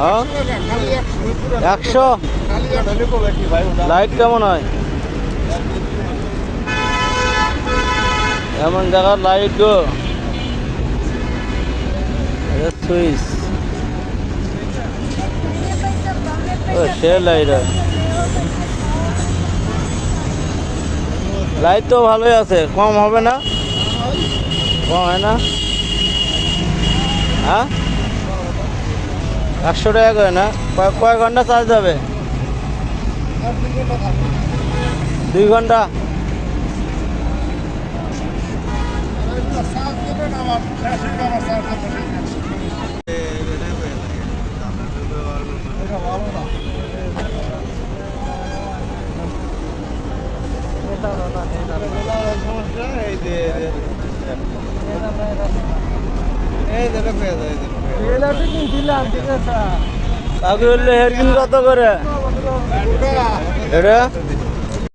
হ্যাঁ? একশো? লাইট কেমন হয়? এমন জায়গার লাইট গো। সুইচ ও, সে লাইট হয়। লাইট তো ভালোই আছে, কম হবে না? কম হয় না? হ্যাঁ? একশো টাকা করে না কয় কয় ঘণ্টা চার্জ যাবে দুই ঘণ্টা আগে বললে হেয়ারকিন কত করে। এটা?